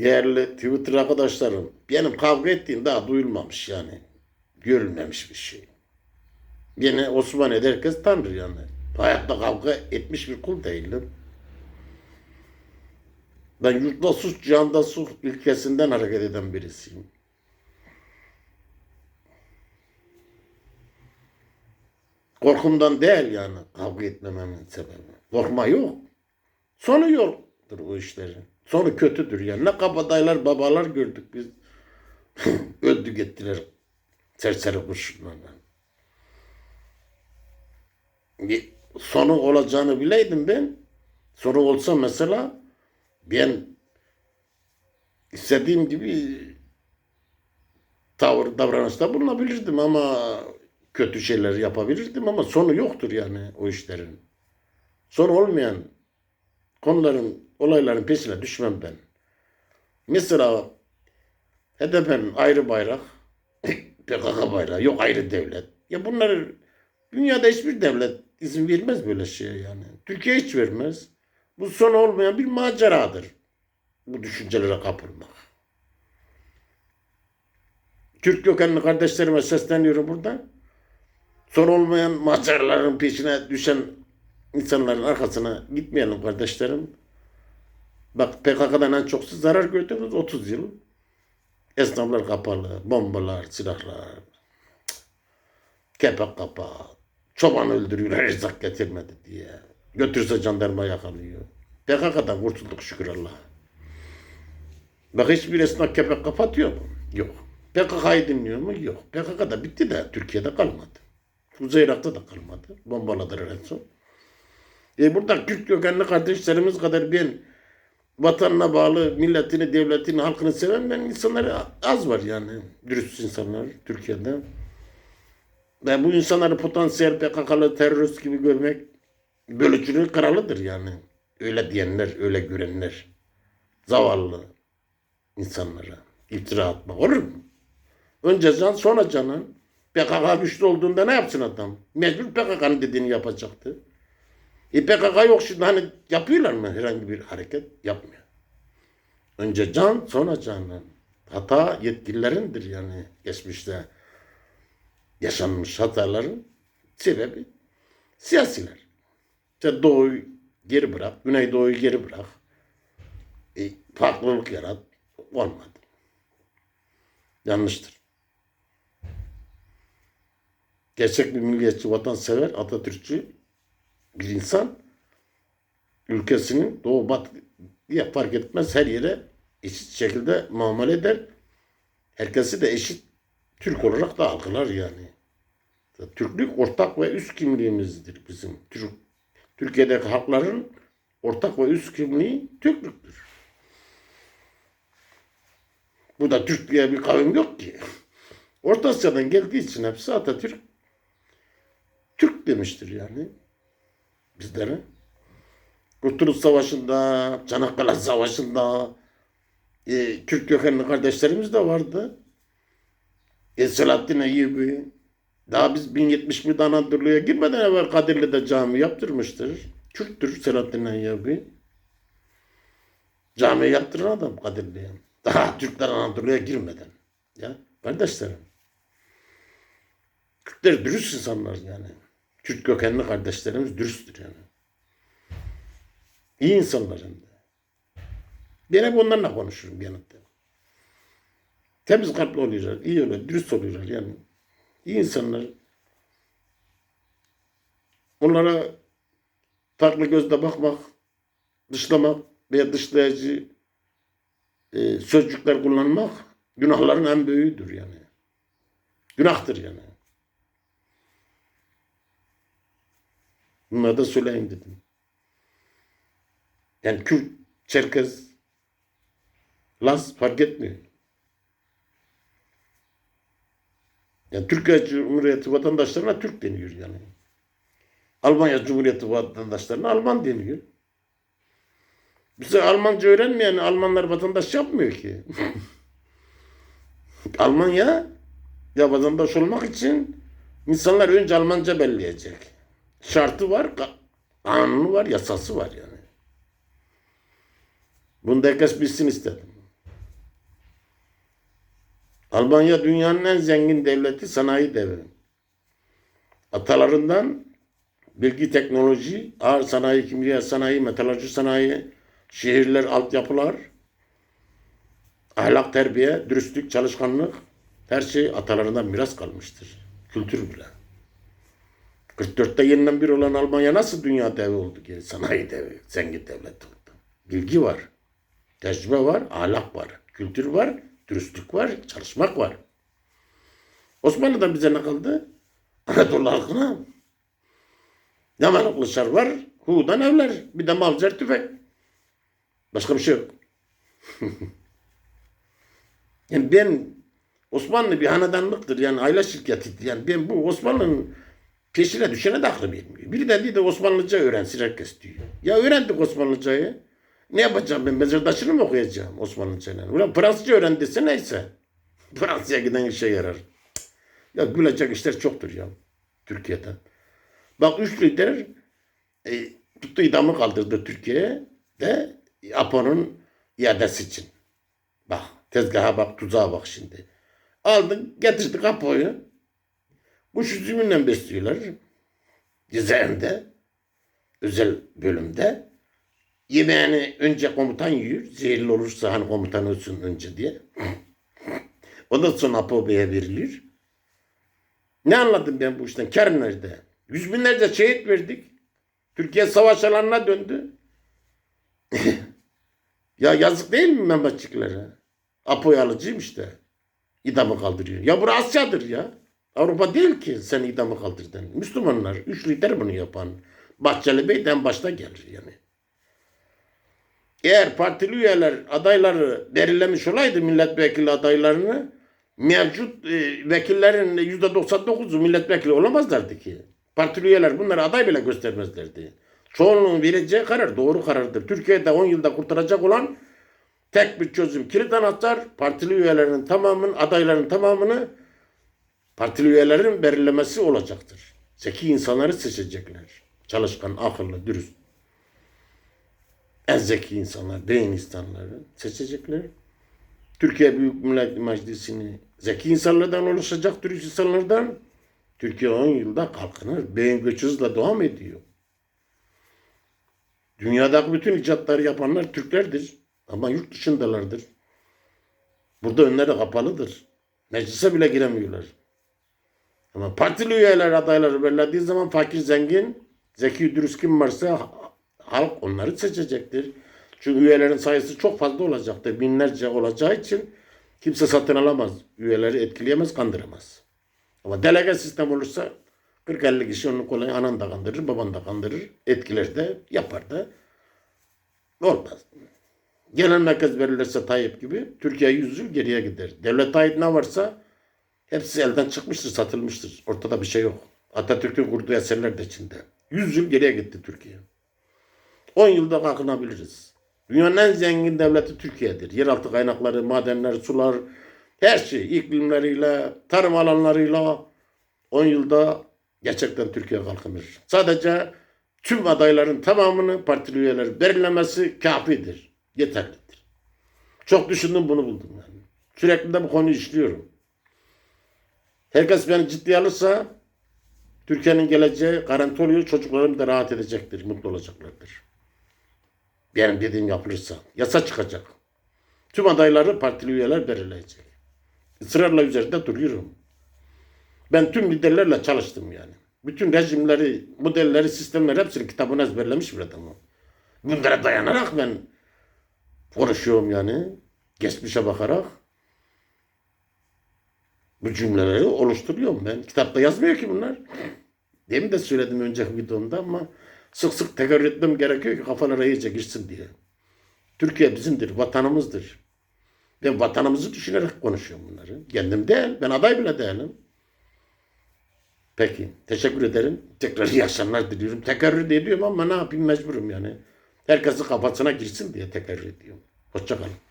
Değerli Twitter arkadaşlarım, benim kavga ettiğim daha duyulmamış yani. Görülmemiş bir şey. Yine Osmaniye'de herkes tanır yani. Hayatta kavga etmiş bir kul değilim. Ben yurtta sus, canda sus ilkesinden hareket eden birisiyim. Korkumdan değil yani kavga etmememin sebebi. Korkma yok. Sonu yoktur o işlerin. Sonu kötüdür yani. Ne kabadayılar babalar gördük biz. Öldü gittiler serseri kurşunlarla. Sonu olacağını bileydim ben. Sonu olsa mesela ben istediğim gibi tavır davranışta bulunabilirdim ama kötü şeyler yapabilirdim ama sonu yoktur yani o işlerin. Sonu olmayan konuların, olayların peşine düşmem ben. Mesela HDP'nin ayrı bayrak, PKK bayrağı, yok ayrı devlet. Ya bunları dünyada hiçbir devlet izin vermez böyle şeye yani. Türkiye hiç vermez. Bu son olmayan bir maceradır. Bu düşüncelere kapılmak. Türk kökenli kardeşlerime sesleniyorum buradan. Son olmayan maceraların peşine düşen insanların arkasına gitmeyelim kardeşlerim. Bak PKK'dan en çok siz zarar gördünüz 30 yıl. Esnaflar kapalı, bombalar, silahlar, kepek kapağı, çoban öldürüyor, erzak getirmedi diye. Götürse jandarma yakalıyor. PKK'dan kurtulduk şükür Allah'a. Bak hiçbir esnaf kepek kapatıyor mu? Yok. PKK'yı dinliyor mu? Yok. PKK da bitti de Türkiye'de kalmadı. Kuzey Irak'ta da kalmadı. Bombaladılar en son. E burada Kürt kökenli kardeşlerimiz kadar ben vatanına bağlı, milletini, devletini, halkını seven ben insanları az var yani. Dürüst insanlar Türkiye'de. Ve bu insanları potansiyel PKK'lı terörist gibi görmek bölücülüğün kralıdır yani. Öyle diyenler, öyle görenler. Zavallı insanlara iftira atmak olur mu? Önce can sonra canan. PKK güçlü olduğunda ne yapsın adam? Mecbur PKK'nın dediğini yapacaktı. E PKK yok şimdi hani yapıyorlar mı herhangi bir hareket? Yapmıyor. Önce can sonra canan. Hata yetkililerindir yani geçmişte yaşanmış hataların sebebi siyasiler. İşte doğuyu geri bırak, güneydoğuyu geri bırak. E, farklılık yarat. Olmadı. Yanlıştır. Gerçek bir milliyetçi, vatansever, Atatürkçü bir insan ülkesinin doğu batı diye fark etmez her yere eşit şekilde muamele eder. Herkesi de eşit Türk olarak da algılar yani. Türklük ortak ve üst kimliğimizdir bizim. Türk, Türkiye'deki halkların ortak ve üst kimliği Türklüktür. Bu da Türk diye bir kavim yok ki. Orta Asya'dan geldiği için hepsi Atatürk Türk demiştir yani bizlere. Kurtuluş Savaşı'nda, Çanakkale Savaşı'nda e, Türk kökenli kardeşlerimiz de vardı. E, Selahattin Eyyubi daha biz 1071'de Anadolu'ya girmeden evvel Kadirli'de cami yaptırmıştır. Türktür Selahattin Eyyubi. Cami yaptıran adam Kadirli'ye. Daha Türkler Anadolu'ya girmeden. Ya kardeşlerim. Kürtler dürüst insanlar yani. Kürt kökenli kardeşlerimiz dürüsttür yani. İyi insanlar. Ben hep onlarla konuşurum yanıtta. Temiz kalpli oluyorlar, iyi oluyorlar, dürüst oluyorlar yani. İyi insanlar. Onlara farklı gözle bakmak, dışlamak veya dışlayıcı e, sözcükler kullanmak günahların en büyüğüdür yani. Günahtır yani. Bunları da söyleyeyim dedim. Yani Kürt, Çerkez, Laz fark etmiyor. Yani Türkiye Cumhuriyeti vatandaşlarına Türk deniyor yani. Almanya Cumhuriyeti vatandaşlarına Alman deniyor. Bize Almanca öğrenmeyen Almanlar vatandaş yapmıyor ki. Almanya ya vatandaş olmak için insanlar önce Almanca belleyecek. Şartı var, ka- kanunu var, yasası var yani. Bunu da herkes bilsin istedim. Almanya dünyanın en zengin devleti, sanayi devi. Atalarından bilgi teknoloji, ağır sanayi, kimya sanayi, metalurji sanayi, şehirler, altyapılar, ahlak, terbiye, dürüstlük, çalışkanlık, her şey atalarından miras kalmıştır. Kültür bile. 44'te yeniden bir olan Almanya nasıl dünya devi oldu ki? Sanayi devi, zengin devlet oldu. Bilgi var, tecrübe var, ahlak var, kültür var, dürüstlük var, çalışmak var. Osmanlı'dan bize ne kaldı? Anadolu halkına Yamalı kılıçlar var, Hu'dan evler, bir de mavzer tüfek. Başka bir şey yok. yani ben Osmanlı bir hanedanlıktır yani aile şirketidir. Yani ben bu Osmanlı'nın peşine düşene de aklım yetmiyor. Biri de Osmanlıca öğrensin herkes diyor. Ya öğrendik Osmanlıcayı. Ne yapacağım ben? Mezardaşını mı okuyacağım Osmanlıcayla? Ulan Fransızca öğren dese neyse. Fransa'ya giden işe yarar. Ya gülecek işler çoktur ya. Türkiye'den. Bak üç lider e, tuttu idamı kaldırdı Türkiye'ye de Apo'nun iadesi için. Bak tezgaha bak tuzağa bak şimdi. Aldı getirdi Apo'yu. Kuş üzümünden besliyorlar. Cezaevinde. Özel bölümde. Yemeğini önce komutan yiyor. Zehirli olursa hani komutan ölsün önce diye. Ondan sonra Apo Bey'e verilir. Ne anladım ben bu işten? Kar nerede? Yüz binlerce şehit verdik. Türkiye savaş alanına döndü. ya yazık değil mi Mehmetçiklere? Apo'yu alıcıyım işte. İdamı kaldırıyor. Ya burası Asya'dır ya. Avrupa değil ki sen idamı kaldırdın. Müslümanlar, üç lider bunu yapan. Bahçeli Bey'den başta gelir yani. Eğer partili üyeler adayları belirlemiş olaydı milletvekili adaylarını mevcut e, vekillerin yüzde 99'u milletvekili olamazlardı ki. Partili üyeler bunları aday bile göstermezlerdi. Çoğunluğun vereceği karar doğru karardır. Türkiye'de 10 yılda kurtaracak olan tek bir çözüm kilit anahtar partili üyelerin tamamının adayların tamamını partili üyelerin belirlemesi olacaktır. Zeki insanları seçecekler. Çalışkan, akıllı, dürüst. En zeki insanlar, beyin insanları seçecekler. Türkiye Büyük Millet Meclisi'ni zeki insanlardan oluşacak, dürüst insanlardan. Türkiye 10 yılda kalkınır. Beyin göçü hızla devam ediyor. Dünyadaki bütün icatları yapanlar Türklerdir. Ama yurt dışındalardır. Burada önleri kapalıdır. Meclise bile giremiyorlar. Ama partili üyeler adayları belirlediği zaman fakir, zengin, zeki, dürüst kim varsa halk onları seçecektir. Çünkü üyelerin sayısı çok fazla olacaktır. Binlerce olacağı için kimse satın alamaz. Üyeleri etkileyemez, kandıramaz. Ama delege sistem olursa 40-50 kişi onu kolay anan da kandırır, baban da kandırır. Etkiler de yapar da. Olmaz. Genel merkez verilirse Tayyip gibi Türkiye 100 yıl geriye gider. Devlet ait ne varsa hepsi elden çıkmıştır, satılmıştır. Ortada bir şey yok. Atatürk'ün kurduğu eserler de içinde. 100 yıl geriye gitti Türkiye. 10 yılda kalkınabiliriz. Dünyanın en zengin devleti Türkiye'dir. Yeraltı kaynakları, madenler, sular, her şey iklimleriyle, tarım alanlarıyla 10 yılda gerçekten Türkiye kalkınır. Sadece tüm adayların tamamını partili üyeler belirlemesi kafidir. Yeterlidir. Çok düşündüm bunu buldum yani. Sürekli de bu konuyu işliyorum. Herkes beni ciddiye alırsa Türkiye'nin geleceği garanti oluyor. Çocuklarım da rahat edecektir, mutlu olacaklardır. Benim dediğim yapılırsa. Yasa çıkacak. Tüm adayları partili üyeler belirleyecek. Israrla üzerinde duruyorum. Ben tüm liderlerle çalıştım yani. Bütün rejimleri, modelleri, sistemleri hepsini kitabını ezberlemiş bir adamım. Bunlara dayanarak ben konuşuyorum yani. Geçmişe bakarak. Bu cümleleri oluşturuyorum ben. Kitapta yazmıyor ki bunlar. Demin de söyledim önceki videomda ama sık sık tekrar etmem gerekiyor ki kafalara iyice girsin diye. Türkiye bizimdir, vatanımızdır. Ben vatanımızı düşünerek konuşuyorum bunları. Kendim değil, ben aday bile değilim. Peki, teşekkür ederim. Tekrar iyi akşamlar diliyorum. Tekerrür ediyorum ama ne yapayım mecburum yani. Herkesin kafasına girsin diye tekerrür ediyorum. Hoşçakalın.